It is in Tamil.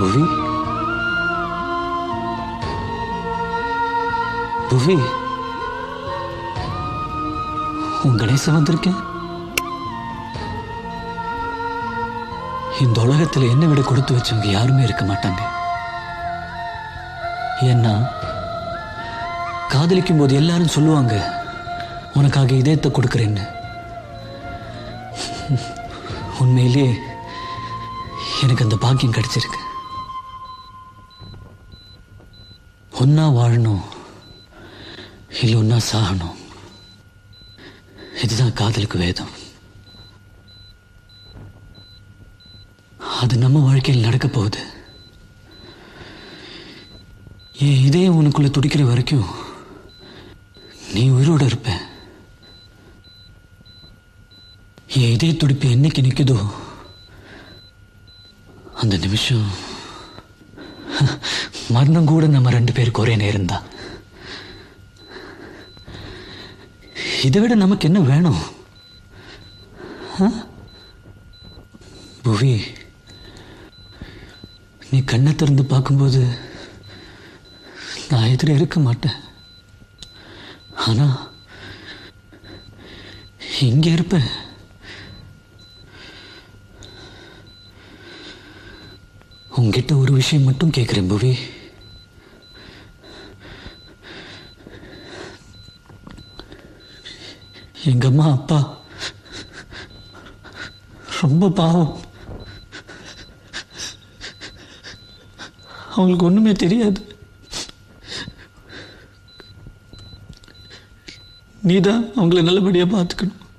புவி புவி உன் கணேசன் வந்திருக்கேன் இந்த உலகத்தில் என்ன விட கொடுத்து வச்சவங்க யாருமே இருக்க மாட்டாங்க. ஏன்னா காதலிக்கும் போது எல்லாரும் சொல்லுவாங்க உனக்காக இதயத்தை கொடுக்குறேன்னு. உண்மையிலே எனக்கு அந்த பாக்கியம் கிடைச்சிருக்கு. ஒன்னா வாழணும் இல்லை ஒன்னா சாகணும். இதுதான் காதலுக்கு வேதம். அது நம்ம வாழ்க்கையில் நடக்க போகுது. என் இதயம் உனக்குள்ள துடிக்கிற வரைக்கும் நீ உயிரோட இருப்ப. என் இதய துடிப்பு என்னைக்கு நிற்குதோ அந்த நிமிஷம் மரணம் கூட நம்ம ரெண்டு பேருக்கு ஒரே நேரம் தான் இதை விட நமக்கு என்ன வேணும்? ஆ? புவி நீ கண்ணை திறந்து பார்க்கும்போது நான் எதிர இருக்க மாட்டேன். ஆனா இங்க இருப்பேன் உங்ககிட்ட ஒரு விஷயம் மட்டும் கேட்குறேன் புவி. எங்க அம்மா அப்பா. ரொம்ப பாவம். அவங்களுக்கு ஒண்ணுமே தெரியாது. நீதான் அவங்கள நல்லபடியா பார்த்துக்கணும்.